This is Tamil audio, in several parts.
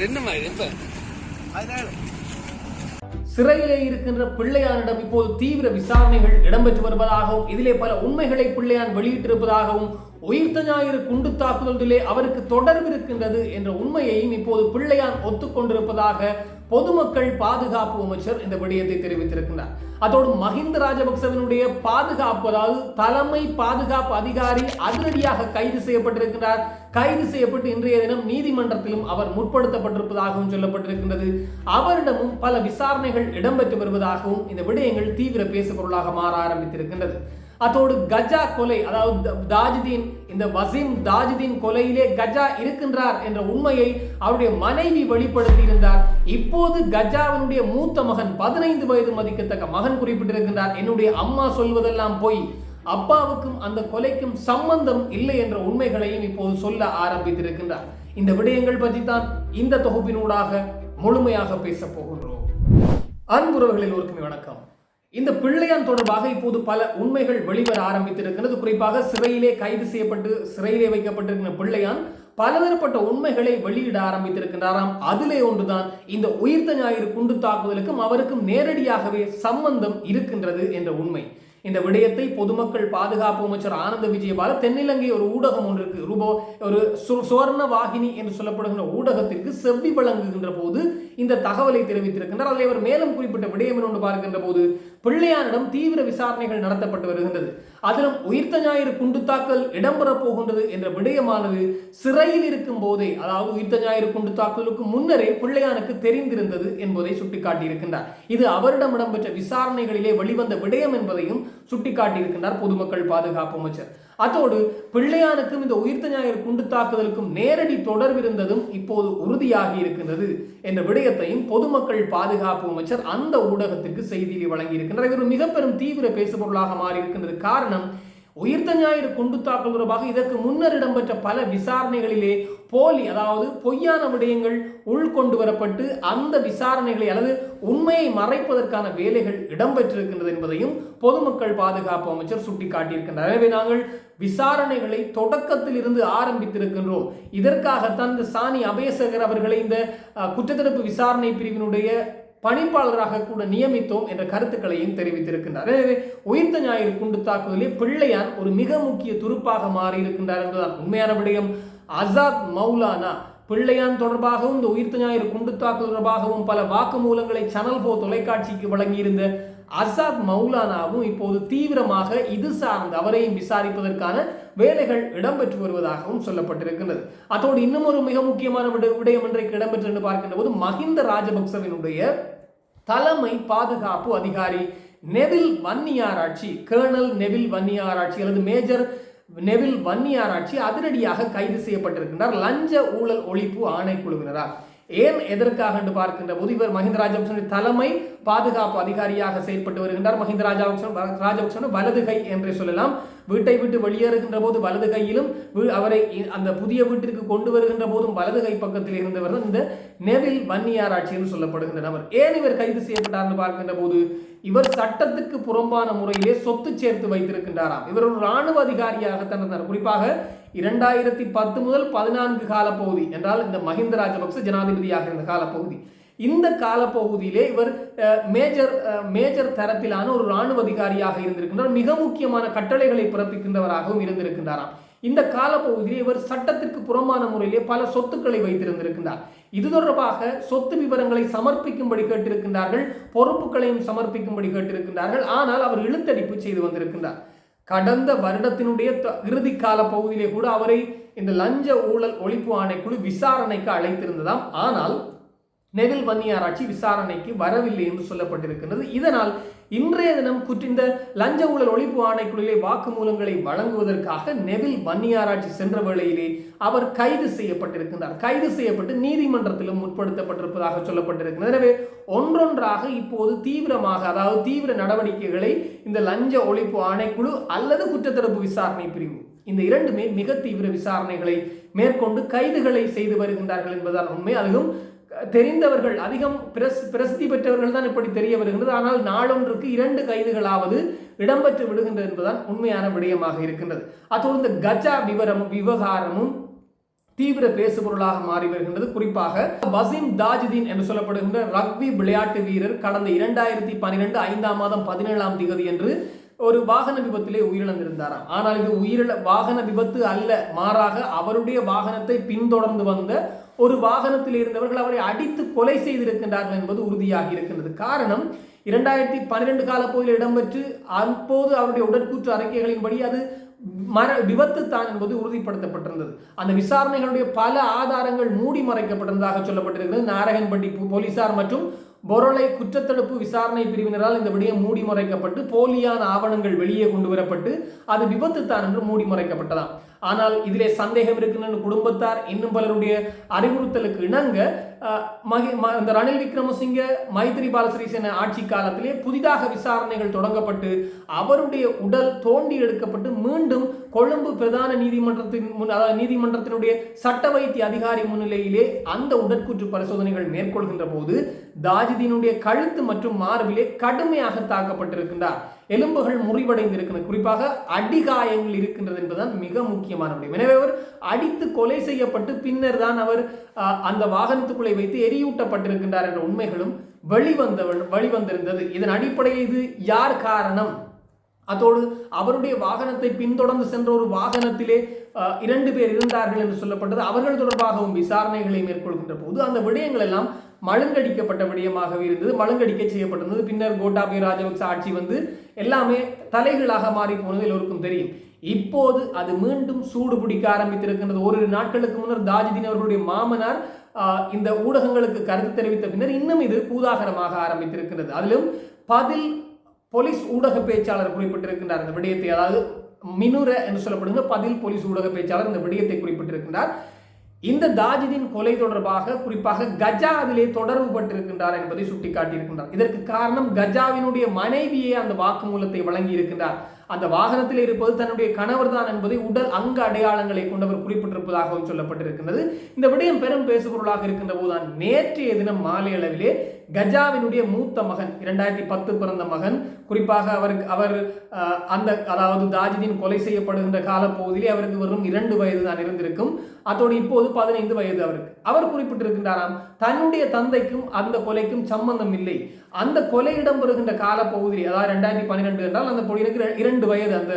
என்னம்மா இது? சிறையிலே இருக்கின்ற பிள்ளையானிடம் இப்போது தீவிர விசாரணைகள் இடம்பெற்று வருவதாகவும் இதிலே பல உண்மைகளை பிள்ளையான் வெளியிட்டிருப்பதாகவும் உயிர்த்த ஞாயிறு குண்டு தாக்குதலிலே அவருக்கு தொடர்பு இருக்கின்றது என்ற உண்மையையும் இப்போது பிள்ளையான் ஒத்துக்கொண்டிருப்பதாக பொதுமக்கள் பாதுகாப்பு அமைச்சர் இந்த விடயத்தை தெரிவித்திருக்கிறார் அதோடு மஹிந்த ராஜபக்சவினுடைய பாதுகாப்பு அதாவது தலைமை பாதுகாப்பு அதிகாரி அதிரடியாக கைது செய்யப்பட்டிருக்கிறார் கைது செய்யப்பட்டு இன்றைய தினம் நீதிமன்றத்திலும் அவர் முற்படுத்தப்பட்டிருப்பதாகவும் சொல்லப்பட்டிருக்கின்றது. அவரிடமும் பல விசாரணைகள் இடம்பெற்று வருவதாகவும் இந்த விடயங்கள் தீவிர பேசுபொருளாக மாற ஆரம்பித்திருக்கின்றது. அதோடு கஜா கொலை அதாவது தாஜுதீன் இந்த வசீம் தாஜுதீன் கொலையிலே கஜா இருக்கின்றார் என்ற உண்மையை அவருடைய மனைவி வெளிப்படுத்தி இருந்தார் இப்போது கஜாவினுடைய மூத்த மகன் பதினைந்து வயது மதிக்கத்தக்க மகன் குறிப்பிட்டிருக்கின்றார். என்னுடைய அம்மா சொல்வதெல்லாம் போய். அப்பாவுக்கும் அந்த கொலைக்கும் சம்பந்தம் இல்லை என்ற உண்மைகளையும் இப்போது சொல்ல ஆரம்பித்திருக்கின்றார். இந்த விடயங்கள் பற்றி தான் இந்த தொகுப்பினூடாக முழுமையாக பேசப் போகின்றோம். அன்புறவர்களில் ஒருக்குமே வணக்கம். இந்த பிள்ளையான் தொடர்பாக இப்போது பல உண்மைகள் வெளிவர ஆரம்பித்திருக்கிறது. குறிப்பாக சிறையிலே கைது செய்யப்பட்டு சிறையிலே வைக்கப்பட்டிருக்கிற பிள்ளையான் பலதரப்பட்ட உண்மைகளை வெளியிட ஆரம்பித்திருக்கின்றாராம். அதிலே ஒன்றுதான் இந்த உயிர்த்த ஞாயிறு குண்டு தாக்குதலுக்கும் அவருக்கும் நேரடியாகவே சம்பந்தம் இருக்கின்றது என்ற உண்மை. இந்த விடயத்தை பொதுமக்கள் பாதுகாப்பு அமைச்சர் ஆனந்த விஜயபால தென்னிலங்கை ஒரு ஊடகம் ஒன்று இருக்கு ரூபோ ஒரு சு- சுவர்ண வாகினி என்று சொல்லப்படுகின்ற ஊடகத்திற்கு செவ்வி வழங்குகின்ற போது இந்த தகவலை தெரிவித்திருக்கின்றார். அதில் அவர் மேலும் குறிப்பிட்ட விடயம் ஒன்று பார்க்கின்ற போது பிள்ளையாரிடம் தீவிர விசாரணைகள் நடத்தப்பட்டு வருகின்றது. அதிலும் உயிர்த்த ஞாயிறு குண்டு தாக்கல் இடம்பெற போகின்றது என்ற விடயமானது சிறையில் இருக்கும் போதே அதாவது உயிர்த்த ஞாயிறு குண்டு தாக்கலுக்கு முன்னரே பிள்ளையானுக்கு தெரிந்திருந்தது என்பதை சுட்டிக்காட்டியிருக்கின்றார். இது அவரிடம் இடம்பெற்ற விசாரணைகளிலே வெளிவந்த விடயம் என்பதையும் சுட்டிக்காட்டியிருக்கின்றார் பொதுமக்கள் பாதுகாப்பு அமைச்சர். அதோடு பிள்ளையானுக்கும் இந்த உயிர்த்த ஞாயிறு குண்டு தாக்குதலுக்கும் நேரடி தொடர்பு இருந்ததும் இப்போது உறுதியாகி இருக்கின்றது என்ற விடயத்தையும் பொதுமக்கள் பாதுகாப்பு அமைச்சர் அந்த ஊடகத்திற்கு செய்தியை வழங்கியிருக்கின்றார். இது ஒரு மிக பெரும் தீவிர பேசுபொருளாக மாறி இருக்கின்றது காரணம் உயிர்த்த ஞாயிறு குண்டு தாக்கல் தொடர்பாக இதற்கு முன்னர் இடம்பெற்ற பல விசாரணைகளிலே போலி அதாவது பொய்யான விடயங்கள் உள்கொண்டு வரப்பட்டு அந்த விசாரணைகளை அல்லது உண்மையை மறைப்பதற்கான வேலைகள் இடம்பெற்றிருக்கின்றது என்பதையும் பொதுமக்கள் பாதுகாப்பு அமைச்சர் சுட்டிக்காட்டியிருக்கின்றார். எனவே நாங்கள் விசாரணைகளை தொடக்கத்தில் இருந்து ஆரம்பித்திருக்கின்றோம். இதற்காகத்தான் இந்த சாணி அபயசகர் அவர்களை இந்த குற்றத்தடுப்பு விசாரணை பிரிவினுடைய பணிப்பாளராக கூட நியமித்தோம் என்ற கருத்துக்களையும் தெரிவித்திருக்கின்றார். எனவே உயிர்த்த ஞாயிறு குண்டு தாக்குதலில் பிள்ளையான் ஒரு மிக முக்கிய துருப்பாக மாறியிருக்கின்றார் என்பதுதான் உண்மையான விடயம். ஆசாத் மௌலானா பிள்ளையான் தொடர்பாகவும் இந்த உயிர்த்த ஞாயிறு குண்டு தாக்குதல் தொடர்பாகவும் பல வாக்குமூலங்களை சனல் போ தொலைக்காட்சிக்கு வழங்கியிருந்த அசாத் மௌலானாவும் இப்போது தீவிரமாக இது சார்ந்த அவரையும் விசாரிப்பதற்கான வேலைகள் இடம்பெற்று வருவதாகவும் சொல்லப்பட்டிருக்கின்றது. அதோடு இன்னும் ஒரு மிக முக்கியமான விட- விடயம் இன்றைக்கு இடம்பெற்று என்று பார்க்கின்ற போது மஹிந்த ராஜபக்சவினுடைய தலைமை பாதுகாப்பு அதிகாரி Neville Wanniarachchi colonel Neville Wanniarachchi அல்லது மேஜர் நெவில் வன்னியாராட்சி அதிரடியாக கைது செய்யப்பட்டிருக்கின்றார். லஞ்ச ஊழல் ஒழிப்பு ஆணைக்குழுவினரால். ஏன் எதற்காக என்று பார்க்கின்ற போது இவர் மஹிந்த ராஜபக்சனுடைய தலைமை பாதுகாப்பு அதிகாரியாக செயல்பட்டு வருகின்றார். மஹிந்த ராஜபக்சன் ராஜபக்சன் வலதுகை என்றே சொல்லலாம். வீட்டை விட்டு வெளியேறுகின்ற போது வலது கையிலும் அவரை அந்த புதிய வீட்டிற்கு கொண்டு வருகின்ற போதும் வலது கை பக்கத்தில் இருந்தவர் தான் இந்த நெவில் வன்னியாராட்சி என்று சொல்லப்படுகின்ற நபர். ஏன் இவர் கைது செய்யப்பட்டார் என்று பார்க்கின்ற போது இவர் சட்டத்துக்கு புறம்பான முறையிலே சொத்து சேர்த்து வைத்திருக்கின்றாராம். இவர் ஒரு ராணுவ அதிகாரியாகத்தான் இருந்தார். குறிப்பாக இரண்டாயிரத்தி பத்து முதல் பதினான்கு காலப்பகுதி என்றால் இந்த மஹிந்த ராஜபக்ச ஜனாதிபதியாக இருந்த காலப்பகுதி. இந்த காலப்பகுதியிலே இவர் மேஜர் மேஜர் தரத்திலான ஒரு ராணுவ அதிகாரியாக இருந்திருக்கின்றார். மிக முக்கியமான கட்டளைகளை பிறப்பிக்கின்றவராகவும் இருந்திருக்கின்றாராம். இந்த காலப்பகுதியில் இவர் சட்டத்திற்கு புறமான முறையிலே பல சொத்துக்களை வைத்திருந்திருக்கின்றார். இது தொடர்பாக சொத்து விவரங்களை சமர்ப்பிக்கும்படி கேட்டிருக்கின்றார்கள். பொறுப்புகளையும் சமர்ப்பிக்கும்படி கேட்டிருக்கின்றார்கள். ஆனால் அவர் இழுத்தடிப்பு செய்து வந்திருக்கின்றார். கடந்த வருடத்தினுடைய த- இறுதி கால பகுதியிலே கூட அவரை இந்த லஞ்ச ஊழல் ஒழிப்பு ஆணைக்குழு விசாரணைக்கு அழைத்திருந்ததாம். ஆனால் நெவில் வன்னியாராட்சி விசாரணைக்கு வரவில்லை என்று சொல்லப்பட்டிருக்கின்றது. இதனால் இன்றைய தினம் குற்ற இந்த லஞ்ச ஊழல் ஒழிப்பு ஆணைக்குழுவிலே வாக்குமூலங்களை வழங்குவதற்காக நெவில் வன்னியாராட்சி சென்ற வேளையிலே அவர் கைது செய்யப்பட்டிருக்கின்றார். கைது செய்யப்பட்டு நீதிமன்றத்திலும் முற்படுத்தப்பட்டிருப்பதாக சொல்லப்பட்டிருக்கிறது. எனவே ஒன்றொன்றாக இப்போது தீவிரமாக அதாவது தீவிர நடவடிக்கைகளை இந்த லஞ்ச ஒழிப்பு ஆணைக்குழு அல்லது குற்றத்தடுப்பு விசாரணை பிரிவு இந்த இரண்டுமே மிக தீவிர விசாரணைகளை மேற்கொண்டு கைதுகளை செய்து வருகின்றார்கள் என்பதுதான் உண்மை. அதுவும் தெரிந்தவர்கள் அதிகம் பிரஸ் பிரசித்தி பெற்றவர்கள் தான் இப்படி தெரிய வருகின்றது. ஆனால் நாளொன்றுக்கு இரண்டு கைதுகளாவது இடம்பெற்று விடுகின்றது என்பதுதான் உண்மையான விடயமாக இருக்கின்றது. அத்தோடு இந்த கஜா விவரமும் விவகாரமும் தீவிர பேசுபொருளாக மாறி வருகின்றது. குறிப்பாக வசீம் தாஜுதீன் என்று சொல்லப்படுகின்ற ரக்பி விளையாட்டு வீரர் கடந்த இரண்டாயிரத்தி பன்னிரெண்டு ஐந்தாம் மாதம் பதினேழாம் திகதி என்று ஒரு வாகன விபத்திலே உயிரிழந்திருந்தாராம். ஆனால் இது உயிரிழ வாகன விபத்து அல்ல. மாறாக அவருடைய வாகனத்தை பின்தொடர்ந்து வந்த ஒரு வாகனத்தில் இருந்தவர்கள் அவரை அடித்து கொலை செய்திருக்கின்றார்கள் என்பது உறுதியாக இருக்கின்றது. காரணம் இரண்டாயிரத்தி பன்னிரெண்டு காலப்பகுதியில் இடம்பெற்று அப்போது அவருடைய உடற்கூற்று அறிக்கைகளின்படி அது மர விபத்து தான் என்பது உறுதிப்படுத்தப்பட்டிருந்தது. அந்த விசாரணைகளுடைய பல ஆதாரங்கள் மூடி மறைக்கப்பட்டிருந்ததாக சொல்லப்பட்டிருக்கிறது. நாரகன்பட்டி போலீசார் மற்றும் பொருளை குற்றத்தடுப்பு விசாரணை பிரிவினரால் இந்த விடயம் மூடி மறைக்கப்பட்டு போலியான ஆவணங்கள் வெளியே கொண்டு வரப்பட்டு அது விபத்து தான் என்று மூடி மறைக்கப்பட்டதாம். ஆனால் இதிலே சந்தேகம் இருக்குன்னு குடும்பத்தார் இன்னும் பலருடைய அறிவுறுத்தலுக்கு இணங்க மகி- ம- இந்த ரணில் விக்ரமசிங்க மைத்திரிபால சிறிசேன ஆட்சி காலத்திலே புதிதாக விசாரணைகள் தொடங்கப்பட்டு அவருடைய உடல் தோண்டி எடுக்கப்பட்டு மீண்டும் கொழும்பு பிரதான நீதிமன்றத்தின் முன் அதாவது நீதிமன்றத்தினுடைய சட்ட வைத்திய அதிகாரி முன்னிலையிலே அந்த உடற்கூற்று பரிசோதனைகள் மேற்கொள்கின்ற போது தாஜிதீனுடைய கழுத்து மற்றும் மார்பிலே கடுமையாக தாக்கப்பட்டிருக்கின்றார். எலும்புகள் முறிவடைந்திருக்கின்றன. குறிப்பாக அடிகாயங்கள் இருக்கின்றது என்பதுதான் மிக முக்கியமான விடயம். எனவே அவர் அடித்து கொலை செய்யப்பட்டு பின்னர் தான் அவர் அஹ், அந்த வாகனத்துக்குள்ளே வைத்து எரியூட்டப்பட்டிருக்கின்றார் என்ற உண்மைகளும் வெளிவந்த வெளிவந்திருந்தது. இதன் அடிப்படையில் இது யார் காரணம்? அதோடு அவருடைய வாகனத்தை பின்தொடர்ந்து சென்ற ஒரு வாகனத்திலே அஹ், இரண்டு பேர் இருந்தார்கள் என்று சொல்லப்பட்டது. அவர்கள் தொடர்பாகவும் விசாரணைகளை மேற்கொள்கின்ற போது அந்த விடயங்கள் எல்லாம் மழுங்கடிக்கப்பட்ட விடயமாகவே இருந்தது. மழுங்கடிக்க செய்யப்பட்டிருந்தது. பின்னர் கோட்டாபய ராஜபக்ச ஆட்சி வந்து எல்லாமே தலைகளாக மாறி போனது எல்லோருக்கும் தெரியும். இப்போது அது மீண்டும் சூடு பிடிக்க ஆரம்பித்திருக்கின்றது. ஓரிரு நாட்களுக்கு முன்னர் தாஜிதீன் அவர்களுடைய மாமனார் இந்த ஊடகங்களுக்கு கருத்து தெரிவித்த பின்னர் இன்னும் இது பூதாகரமாக ஆரம்பித்திருக்கின்றது. அதிலும் பதில் போலீஸ் ஊடக பேச்சாளர் குறிப்பிட்டிருக்கின்றார். இந்த விடயத்தை அதாவது மினுர என்று சொல்லப்படுகிற பதில் போலீஸ் ஊடக பேச்சாளர் இந்த விடயத்தை குறிப்பிட்டிருக்கின்றார். இந்த தாஜிதின் கொலை தொடர்பாக குறிப்பாக கஜா அதிலே தொடர்பு பட்டிருக்கின்றார் என்பதை சுட்டிக்காட்டியிருக்கின்றார். இதற்கு காரணம் கஜாவினுடைய மனைவியே அந்த வாக்குமூலத்தை வழங்கி இருக்கின்றார் அந்த வாகனத்தில் இருப்பது தன்னுடைய கணவர் தான் என்பதை உடல் அங்க அடையாளங்களை கொண்டவர் குறிப்பிட்டிருப்பதாகவும் சொல்லப்பட்டிருக்கின்றது. இந்த விடயம் பெரும் பேசுபொருளாக இருக்கின்ற போதுதான் நேற்றைய தினம் மாலை அளவிலே கஜாவினுடைய மூத்த மகன் இரண்டாயிரத்தி பத்து பிறந்த மகன் குறிப்பாக அவருக்கு அவர் அந்த அதாவது தாஜிதீன் கொலை செய்யப்படுகின்ற காலப்பகுதியிலே அவருக்கு வெறும் இரண்டு வயது தான் இருந்திருக்கும். அதோடு இப்போது பதினைந்து வயது அவருக்கு. அவர் குறிப்பிட்டிருக்கின்றாராம் தன்னுடைய தந்தைக்கும் அந்த கொலைக்கும் சம்பந்தம் இல்லை. அந்த கொலை இடம்பெறுகின்ற காலப்பகுதி அதாவது ரெண்டாயிரத்தி பன்னிரெண்டு என்றால் அந்த பொடியனுக்கு இரண்டு வயது அந்த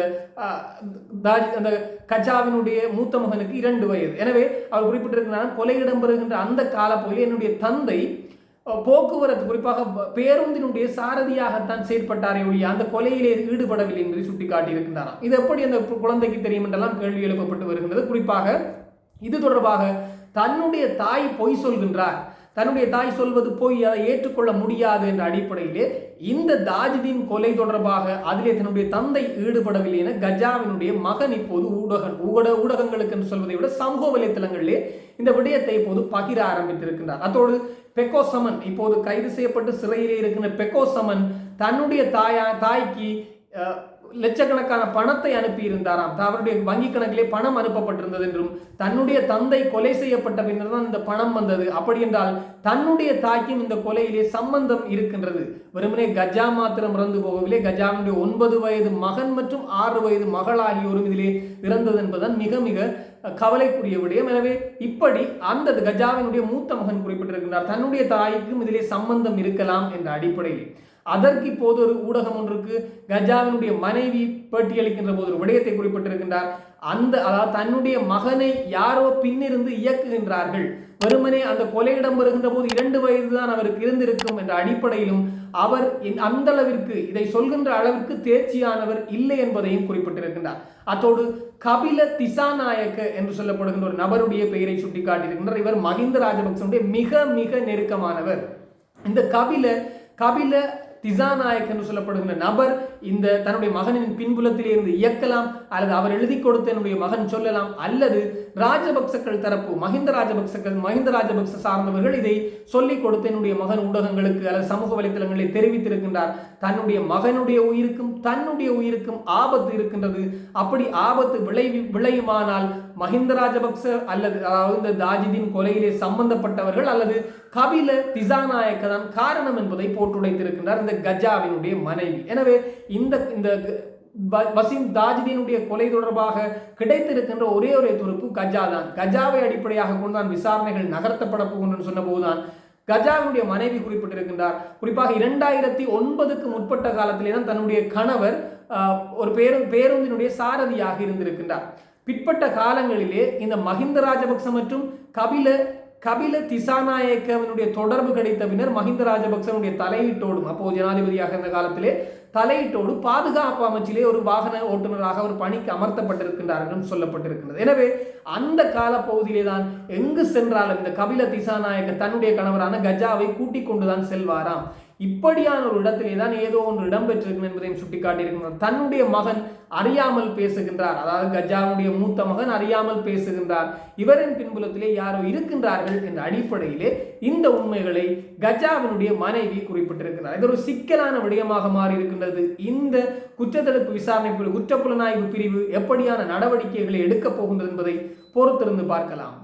தாஜ் அந்த கஜாவினுடைய மூத்த மகனுக்கு இரண்டு வயது. எனவே அவர் குறிப்பிட்டிருக்கிறார் கொலை இடம்பெறுகின்ற அந்த காலப்பகுதியில் என்னுடைய தந்தை போக்குவரத்து குறிப்பாக பேருந்தினுடைய சாரதியாகத்தான் செயற்பட்டாரே ஒழிய அந்த கொலையிலே ஈடுபடவில்லை என்பதை சுட்டிக்காட்டியிருக்கின்றாராம். இது எப்படி அந்த குழந்தைக்கு தெரியும் என்றெல்லாம் கேள்வி எழுப்பப்பட்டு வருகின்றது. குறிப்பாக இது தொடர்பாக தன்னுடைய தாய் பொய் சொல்கின்றார். தன்னுடைய தாய் சொல்வது போய் அதை ஏற்றுக்கொள்ள முடியாது என்ற அடிப்படையிலே இந்த தாஜிதீன் கொலை தொடர்பாக அதிலே தன்னுடைய தந்தை ஈடுபடவில்லை என கஜாவினுடைய மகன் இப்போது ஊடக ஊடக ஊடகங்களுக்கு என்று சொல்வதை விட சமூக வலைத்தளங்களிலே இந்த விடயத்தை இப்போது பகிர ஆரம்பித்திருக்கின்றார். அதோடு பெக்கோசமன் இப்போது கைது செய்யப்பட்டு சிறையிலே இருக்கின்ற பெக்கோசமன் தன்னுடைய தாயா தாய்க்கு லட்சக்கணக்கான பணத்தை அனுப்பியிருந்தாராம். அவருடைய வங்கி கணக்கிலே பணம் அனுப்பப்பட்டிருந்தது என்றும் தன்னுடைய தந்தை கொலை செய்யப்பட்ட பின்னர் தான் இந்த பணம் வந்தது. அப்படி என்றால் தன்னுடைய தாய்க்கும் இந்த கொலையிலே சம்பந்தம் இருக்கின்றது. வெறுமனே கஜா மாத்திரம் இறந்து போகவில்லை. கஜாவினுடைய ஒன்பது வயது மகன் மற்றும் ஆறு வயது மகள் ஆகியோரும் இதிலே இறந்தது என்பதுதான் மிக மிக கவலைக்குரிய விடயம். எனவே இப்படி அந்த கஜாவினுடைய மூத்த மகன் குறிப்பிட்டிருக்கின்றார். தன்னுடைய தாய்க்கும் இதிலே சம்பந்தம் இருக்கலாம் என்ற அடிப்படையில். அதற்கு இப்போது ஒரு ஊடகம் ஒன்றுக்கு கஜாவினுடைய மனைவி பேட்டியளிக்கின்ற போது ஒரு விடயத்தை குறிப்பிட்டிருக்கின்றார். அந்த அதாவது தன்னுடைய மகனை யாரோ பின்னிருந்து இயக்குகின்றார்கள். வெறுமனே அந்த கொலையிடம் வருகின்ற போது இரண்டு வயது தான் அவருக்கு இருந்திருக்கும் என்ற அடிப்படையிலும் அவர் அந்த அளவிற்கு இதை சொல்கின்ற அளவிற்கு தேர்ச்சியானவர் இல்லை என்பதையும் குறிப்பிட்டிருக்கின்றார். அத்தோடு கபில திசாநாயக்க என்று சொல்லப்படுகின்ற ஒரு நபருடைய பெயரை சுட்டிக்காட்டியிருக்கின்றார். இவர் மஹிந்த ராஜபக்சனுடைய மிக மிக நெருக்கமானவர். இந்த கபில கபில திசாநாயக் என்று சொல்லப்படுகின்ற நபர் இந்த தன்னுடைய மகனின் பின்புலத்திலே இருந்து இயக்கலாம் அல்லது அவர் எழுதி கொடுத்த என்னுடைய மகன் சொல்லலாம் அல்லது ராஜபக்சக்கள் தரப்பு மஹிந்த ராஜபக்சக்கள் மஹிந்த ராஜபக்ச சார்ந்தவர்கள் இதை சொல்லிக் கொடுத்து என்னுடைய மகன் ஊடகங்களுக்கு அல்லது சமூக வலைத்தளங்களில் தெரிவித்திருக்கின்றார். தன்னுடைய மகனுடைய உயிருக்கும் தன்னுடைய உயிருக்கும் ஆபத்து இருக்கின்றது. அப்படி ஆபத்து விளைவி விளையுமானால் மஹிந்த ராஜபக்ச அல்லது அதாவது இந்த தாஜிதின் கொலையிலே சம்பந்தப்பட்டவர்கள் அல்லது கபில திசாநாயக்கதான் காரணம் என்பதை போட்டுடைத்திருக்கின்றார் இந்த கஜாவினுடைய மனைவி. எனவே இந்த இந்த வ- வசீம் தாஜிதீனுடைய கொலை தொடர்பாக கிடைத்திருக்கின்ற ஒரே ஒரே துருப்பு கஜா தான் கஜாவை அடிப்படையாக கொண்டுதான் விசாரணைகள் நகர்த்தப்பட போகின்றன சொன்னபோதுதான் கஜாவினுடைய மனைவி குறிப்பிட்டிருக்கின்றார். குறிப்பாக இரண்டாயிரத்தி ஒன்பதுக்கு முற்பட்ட காலத்திலே தான் தன்னுடைய கணவர் ஒரு பேரு பேருந்தினுடைய சாரதியாக இருந்திருக்கின்றார். பிற்பட்ட காலங்களிலே இந்த மஹிந்த ராஜபக்ச மற்றும் கபில கபில திசாநாயக்கவனுடைய தொடர்பு கிடைத்த பின்னர் மஹிந்த ராஜபக்சனுடைய தலையீட்டோடும் அப்போது ஜனாதிபதியாக இருந்த காலத்திலே தலையீட்டோடு பாதுகாப்பு அமைச்சிலே ஒரு வாகன ஓட்டுநராக ஒரு பணிக்கு அமர்த்தப்பட்டிருக்கின்றார் என்றும் சொல்லப்பட்டிருக்கின்றது. எனவே அந்த காலப்பகுதியிலே தான் எங்கு சென்றாலும் இந்த கபில திசாநாயக்க தன்னுடைய கணவரான கஜாவை கூட்டிக் கொண்டுதான் செல்வாராம். இப்படியான ஒரு இடத்திலே தான் ஏதோ ஒன்று இடம்பெற்றிருக்கும் என்பதையும் சுட்டிக்காட்டியிருக்கின்றார் தன்னுடைய மகன் அறியாமல் பேசுகின்றார். அதாவது கஜாவுடைய மூத்த மகன் அறியாமல் பேசுகின்றார். இவரின் பின்புலத்திலே யாரோ இருக்கின்றார்கள் என்ற அடிப்படையிலே இந்த உண்மைகளை கஜாவினுடைய மனைவி குறிப்பிட்டிருக்கிறார் இது ஒரு சிக்கலான விடயமாக மாறி இருக்கின்றது இந்த குற்றத்தடுப்பு விசாரணை குற்றப்புலனாய்வு பிரிவு எப்படியான நடவடிக்கைகளை எடுக்கப் போகின்றது என்பதை பொறுத்திருந்து பார்க்கலாம்.